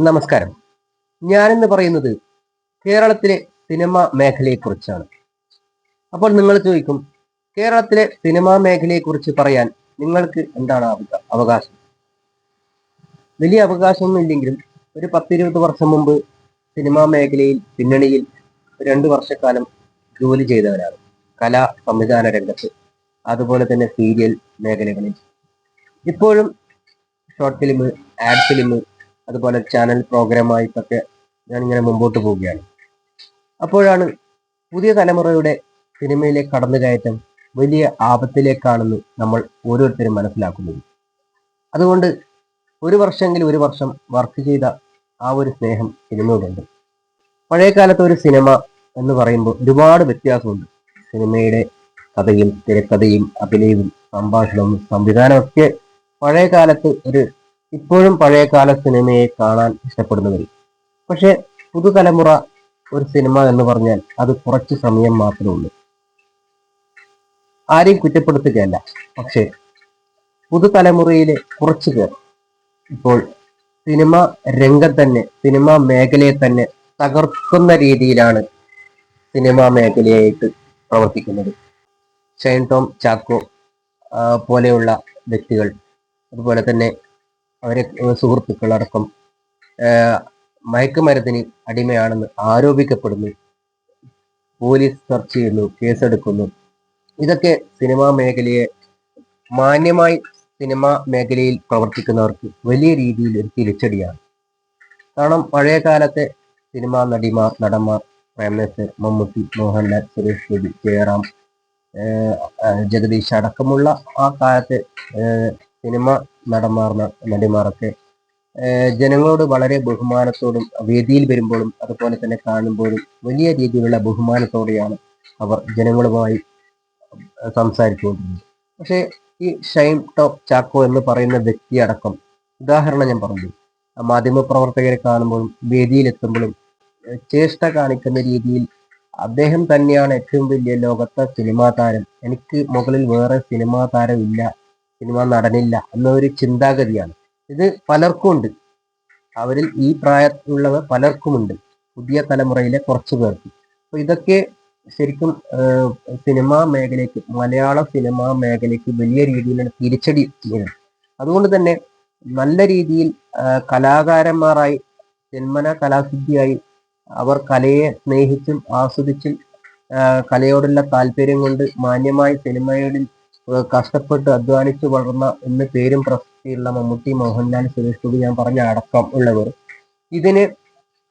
നമസ്കാരം. ഞാനെന്ന് പറയുന്നത് കേരളത്തിലെ സിനിമ മേഖലയെക്കുറിച്ചാണ്. അപ്പോൾ നിങ്ങൾ ചോദിക്കും കേരളത്തിലെ സിനിമാ മേഖലയെക്കുറിച്ച് പറയാൻ നിങ്ങൾക്ക് എന്താണ് അവക- അവകാശം? വലിയ അവകാശമൊന്നും ഇല്ലെങ്കിലും ഒരു പത്തിരുപത് വർഷം മുമ്പ് സിനിമാ മേഖലയിൽ പിന്നണിയിൽ രണ്ട് വർഷക്കാലം ജോലി ചെയ്തവരാണ്. കലാ സംവിധാന രംഗത്ത് അതുപോലെ തന്നെ സീരിയൽ മേഖലകളിൽ. ഇപ്പോഴും ഷോർട്ട് ഫിലിം ആഡ് ഫിലിം അതുപോലെ ചാനൽ പ്രോഗ്രാമായിട്ടൊക്കെ ഇങ്ങനെ മുമ്പോട്ട് പോവുകയാണ്. അപ്പോഴാണ് പുതിയ തലമുറയുടെ സിനിമയിലെ കടന്നുകയറ്റം വലിയ ആപത്തിലേക്കാണെന്ന് നമ്മൾ ഓരോരുത്തരും മനസ്സിലാക്കുന്നത്. അതുകൊണ്ട് ഒരു വർഷമെങ്കിലും ഒരു വർഷം വർക്ക് ചെയ്ത ആ ഒരു സ്നേഹം സിനിമയോടുണ്ട്. പഴയ കാലത്തെ ഒരു സിനിമ എന്ന് പറയുമ്പോൾ ഒരുപാട് വ്യത്യാസമുണ്ട്. സിനിമയുടെ കഥയും തിരക്കഥയും അഭിനയവും സംഭാഷണവും സംവിധാനമൊക്കെ പഴയ കാലത്ത് ഒരു ഇപ്പോഴും പഴയകാല സിനിമയെ കാണാൻ ഇഷ്ടപ്പെടുന്നവർ പക്ഷെ പുതുതലമുറ ഒരു സിനിമ എന്ന് പറഞ്ഞാൽ അത് കുറച്ച് സമയം മാത്രമേ ഉള്ളൂ. ആരെയും കുറ്റപ്പെടുത്തുകയല്ല. പക്ഷേ പുതുതലമുറയിലെ കുറച്ച് പേർ ഇപ്പോൾ സിനിമ രംഗം തന്നെ സിനിമ മേഖലയെ തന്നെ തകർക്കുന്ന രീതിയിലാണ് സിനിമാ മേഖലയായിട്ട് പ്രവർത്തിക്കുന്നത്. ഷൈൻ ടോം ചാക്കോ പോലെയുള്ള വ്യക്തികൾ അതുപോലെ തന്നെ അവരെ സുഹൃത്തുക്കളടക്കം മയക്കുമരുന്നിന് അടിമയാണെന്ന് ആരോപിക്കപ്പെടുന്നു. പോലീസ് സെർച്ച് ചെയ്യുന്നു കേസെടുക്കുന്നു. ഇതൊക്കെ സിനിമാ മേഖലയെ മാന്യമായി സിനിമാ മേഖലയിൽ പ്രവർത്തിക്കുന്നവർക്ക് വലിയ രീതിയിൽ ഒരു തിരിച്ചടിയാണ്. കാരണം പഴയ കാലത്തെ സിനിമാ നടിമാർ നടന്മാർ പ്രേംനസീർ മമ്മൂട്ടി മോഹൻലാൽ സുരേഷ് ഗോപി ജയറാം ജഗദീഷ് അടക്കമുള്ള ആ കാലത്തെ സിനിമ നടന്മാർന്ന നടിമാരൊക്കെ ജനങ്ങളോട് വളരെ ബഹുമാനത്തോടും വേദിയിൽ വരുമ്പോഴും അതുപോലെ തന്നെ കാണുമ്പോഴും വലിയ രീതിയിലുള്ള ബഹുമാനത്തോടെയാണ് അവർ ജനങ്ങളുമായി സംസാരിച്ചുകൊണ്ടിരുന്നത്. പക്ഷേ ഈ ഷൈൻ ടോപ്പ് ചാക്കോ എന്ന് പറയുന്ന വ്യക്തി അടക്കം ഉദാഹരണം ഞാൻ പറഞ്ഞു മാധ്യമ പ്രവർത്തകരെ കാണുമ്പോഴും വേദിയിലെത്തുമ്പോഴും ചേഷ്ട കാണിക്കുന്ന രീതിയിൽ അദ്ദേഹം തന്നെയാണ് ഏറ്റവും വലിയ ലോകത്തെ സിനിമാ താരം. എനിക്ക് മുകളിൽ വേറെ സിനിമാ താരം ഇല്ല സിനിമ നടനില്ല എന്നൊരു ചിന്താഗതിയാണ്. ഇത് പലർക്കും ഉണ്ട് അവരിൽ ഈ പ്രായത്തിലുള്ളവർ പലർക്കുമുണ്ട്. പുതിയ തലമുറയിലെ കുറച്ച് പേർക്ക്. അപ്പൊ ഇതൊക്കെ ശരിക്കും സിനിമാ മേഖലയ്ക്ക് മലയാള സിനിമാ മേഖലയ്ക്ക് വലിയ രീതിയിലുള്ള തിരിച്ചടി വീഴും അതുകൊണ്ട് തന്നെ നല്ല രീതിയിൽ കലാകാരന്മാരായി ജന്മന കലാസിദ്ധിയായി അവർ കലയെ സ്നേഹിച്ചും ആസ്വദിച്ചും കലയോടുള്ള താല്പര്യം കൊണ്ട് മാന്യമായി സിനിമയോടിൽ ഏഹ് കഷ്ടപ്പെട്ട് അധ്വാനിച്ച് വളർന്ന എന്ന് പേരും പ്രശസ്തിയുള്ള മമ്മൂട്ടി മോഹൻലാൽ സുരേഷ് ഗോപി ഞാൻ പറഞ്ഞ അടക്കം ഉള്ളവർ. ഇതിനെ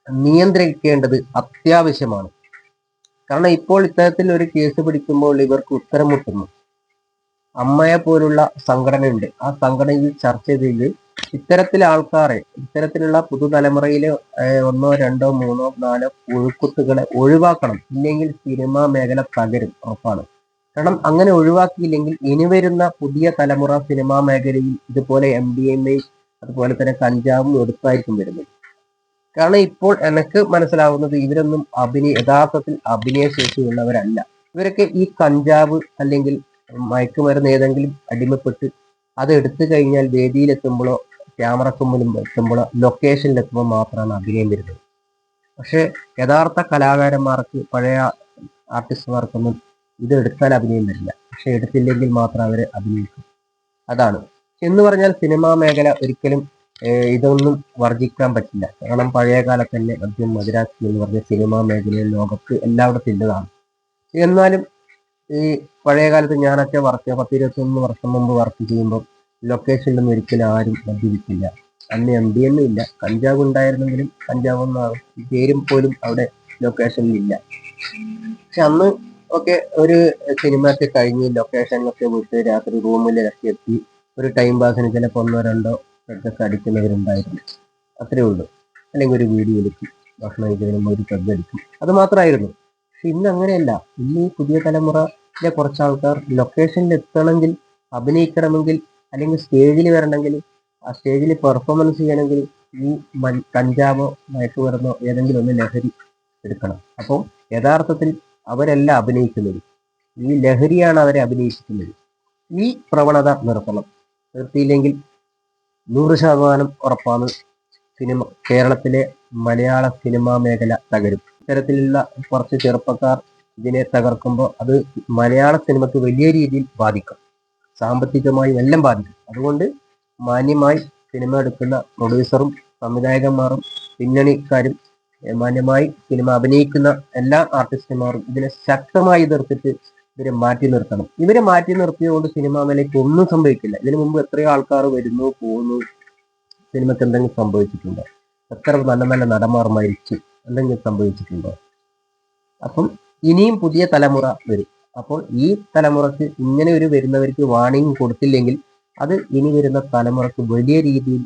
നിയന്ത്രിക്കേണ്ടത് അത്യാവശ്യമാണ്. കാരണം ഇപ്പോൾ ഇത്തരത്തിൽ ഒരു കേസ് പിടിക്കുമ്പോൾ ഇവർക്ക് ഉത്തരം മുട്ടുന്നു. അമ്മയെ പോലുള്ള സംഘടനയുണ്ട്. ആ സംഘടനയിൽ ചർച്ച ചെയ്ത് ഇത്തരത്തിലെ ആൾക്കാരെ ഇത്തരത്തിലുള്ള പുതുതലമുറയിലെ ഒന്നോ രണ്ടോ മൂന്നോ നാലോ ഒഴുക്കുത്തുകളെ ഒഴിവാക്കണം. ഇല്ലെങ്കിൽ സിനിമാ മേഖല തകരും ഉറപ്പാണ്. കാരണം അങ്ങനെ ഒഴിവാക്കിയില്ലെങ്കിൽ ഇനി വരുന്ന പുതിയ തലമുറ സിനിമാ മേഖലയിൽ ഇതുപോലെ എം ഡി എം എ അതുപോലെ തന്നെ കഞ്ചാവും എടുത്തായിരിക്കും വരുന്നത്. കാരണം ഇപ്പോൾ എനിക്ക് മനസ്സിലാവുന്നത് ഇവരൊന്നും അഭിനയ യഥാർത്ഥത്തിൽ അഭിനയ ശേഷിയുള്ളവരല്ല. ഇവരൊക്കെ ഈ കഞ്ചാവ് അല്ലെങ്കിൽ മയക്കുമരുന്ന് ഏതെങ്കിലും അടിമപ്പെട്ട് അത് എടുത്തു കഴിഞ്ഞാൽ വേദിയിലെത്തുമ്പോഴോ ക്യാമറക്ക് മുമ്പിലും എത്തുമ്പോഴോ ലൊക്കേഷനിലെത്തുമ്പോൾ മാത്രമാണ് അഭിനയം വരുന്നത്. പക്ഷെ യഥാർത്ഥ കലാകാരന്മാർക്ക് പഴയ ആർട്ടിസ്റ്റുമാർക്കൊന്നും ഇത് എടുത്താൽ അഭിനയം വരില്ല. പക്ഷെ എടുത്തില്ലെങ്കിൽ മാത്രം അവർ അഭിനയിക്കും. അതാണ്. എന്ന് പറഞ്ഞാൽ സിനിമാ മേഖല ഒരിക്കലും ഇതൊന്നും വർജിക്കാൻ പറ്റില്ല. കാരണം പഴയ കാലത്ത് തന്നെ മദ്യം മദിരാശി എന്ന് പറഞ്ഞ സിനിമാ മേഖലയിൽ ലോകത്ത് എല്ലായിടത്തും ഉള്ളതാണ്. എന്നാലും ഈ പഴയ കാലത്ത് ഞാനൊക്കെ വർക്ക് പത്ത് ഇരുപത്തൊന്ന് വർഷം മുമ്പ് വർക്ക് ചെയ്യുമ്പോൾ ലൊക്കേഷനിലൊന്നും ഒരിക്കലും ആരും മദ്യപിക്കില്ല അന്ന് എം ഡി ഒന്നും ഇല്ല. കഞ്ചാവ് ഉണ്ടായിരുന്നെങ്കിലും കഞ്ചാവ് ഒന്നും പേരും പോലും അവിടെ ലൊക്കേഷനിൽ ഇല്ല. പക്ഷെ അന്ന് ഒക്കെ ഒരു സിനിമയൊക്കെ കഴിഞ്ഞ് ലൊക്കേഷനിലൊക്കെ വിട്ട് രാത്രി റൂമിലൊക്കെ എത്തി. ഒരു ടൈം പാസിന് ചിലപ്പോൾ ഒന്നോ രണ്ടോ പെഗ്ഗൊക്കെ അടിക്കുന്നവരുണ്ടായിരുന്നു. അത്രേ ഉള്ളൂ. അല്ലെങ്കിൽ ഒരു വീഡിയോ എടുക്കും. ഭക്ഷണം കഴിക്കുന്നതിന് ഒരു പെഗ് എടുക്കും. അത് മാത്രമായിരുന്നു. പക്ഷെ ഇന്ന് അങ്ങനെയല്ല. ഇന്ന് ഈ പുതിയ തലമുറയിലെ കുറച്ച് ആൾക്കാർ ലൊക്കേഷനിൽ എത്തണമെങ്കിൽ അഭിനയിക്കണമെങ്കിൽ അല്ലെങ്കിൽ സ്റ്റേജിൽ വരണമെങ്കിൽ ആ സ്റ്റേജിൽ പെർഫോമൻസ് ചെയ്യണമെങ്കിൽ ഈ കഞ്ചാവോ മയക്കുമരുന്നോ ഏതെങ്കിലും ഒന്ന് ലഹരി എടുക്കണം. അപ്പോൾ യഥാർത്ഥത്തിൽ അവരല്ല അഭിനയിക്കുന്നത്. ഈ ലഹരിയാണ് അവരെ അഭിനയിപ്പിക്കുന്നത്. ഈ പ്രവണത നിർത്തണം. നിർത്തിയില്ലെങ്കിൽ നൂറ് ശതമാനം ഉറപ്പാണ് സിനിമ കേരളത്തിലെ മലയാള സിനിമാ മേഖല തകരും. ഇത്തരത്തിലുള്ള കുറച്ച് ചെറുപ്പക്കാർ ഇതിനെ തകർക്കുമ്പോൾ അത് മലയാള സിനിമക്ക് വലിയ രീതിയിൽ ബാധിക്കും. സാമ്പത്തികമായും എല്ലാം ബാധിക്കും. അതുകൊണ്ട് മാന്യമായി സിനിമ എടുക്കുന്ന പ്രൊഡ്യൂസറും സംവിധായകന്മാരും പിന്നണിക്കാരും മാന്യമായി സിനിമ അഭിനയിക്കുന്ന എല്ലാ ആർട്ടിസ്റ്റുമാരും ഇതിനെ ശക്തമായി എതിർത്തിട്ട് ഇവരെ മാറ്റി നിർത്തണം. ഇവരെ മാറ്റി നിർത്തിയതുകൊണ്ട് സിനിമ മേഖലയ്ക്ക് ഒന്നും സംഭവിക്കില്ല. ഇതിനു മുമ്പ് എത്രയോ ആൾക്കാർ വരുന്നു പോകുന്നു സിനിമയ്ക്ക് എന്തെങ്കിലും സംഭവിച്ചിട്ടുണ്ടോ? എത്ര നല്ല നല്ല നടന്മാർ മരിച്ചു എന്തെങ്കിലും സംഭവിച്ചിട്ടുണ്ടോ? അപ്പം ഇനിയും പുതിയ തലമുറ വരും. അപ്പോൾ ഈ തലമുറയ്ക്ക് ഇങ്ങനെ ഒരു വരുന്നവർക്ക് വാണിംഗ് കൊടുത്തില്ലെങ്കിൽ അത് ഇനി വരുന്ന തലമുറയ്ക്ക് വലിയ രീതിയിൽ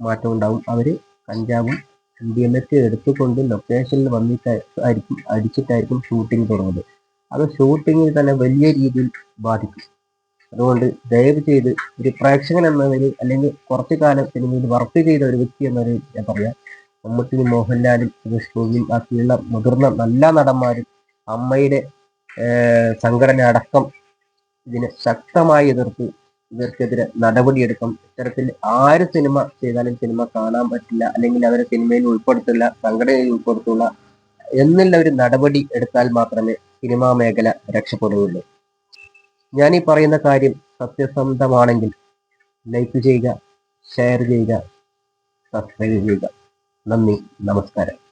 മാറ്റം ഉണ്ടാവും അവർ കഞ്ചാവും ഡി എം എടുത്തുകൊണ്ട് ലൊക്കേഷനിൽ വന്നിട്ടായിരിക്കും അടിച്ചിട്ടായിരിക്കും ഷൂട്ടിംഗ് തുടങ്ങുന്നത്. അത് ഷൂട്ടിങ്ങിൽ തന്നെ വലിയ രീതിയിൽ ബാധിക്കും. അതുകൊണ്ട് ദയവ് ചെയ്ത് ഒരു പ്രേക്ഷകൻ എന്നതിൽ അല്ലെങ്കിൽ കുറച്ചു കാലം സിനിമയിൽ വർക്ക് ചെയ്ത ഒരു വ്യക്തി എന്നൊരു ഞാൻ പറയാം മമ്മൂട്ടി മോഹൻലാലും വിഷ്ണുവിനും ബാക്കിയുള്ള മുതിർന്ന നല്ല നടന്മാരും അമ്മയുടെ സംഘടന അടക്കം ഇതിനെ ശക്തമായി എതിർത്ത് ഇവർക്കെതിരെ നടപടിയെടുക്കും. ഇത്തരത്തിൽ ആര് സിനിമ ചെയ്താലും സിനിമ കാണാൻ പറ്റില്ല അല്ലെങ്കിൽ അവരെ സിനിമയിൽ ഉൾപ്പെടുത്തില്ല സംഘടനയിൽ ഉൾപ്പെടുത്തില്ല എന്നുള്ള ഒരു നടപടി എടുത്താൽ മാത്രമേ സിനിമാ മേഖല രക്ഷപ്പെടുകയുള്ളൂ. ഞാൻ ഈ പറയുന്ന കാര്യം സത്യസന്ധമാണെങ്കിൽ ലൈക്ക് ചെയ്യുക ഷെയർ ചെയ്യുക സബ്സ്ക്രൈബ് ചെയ്യുക. നന്ദി നമസ്കാരം.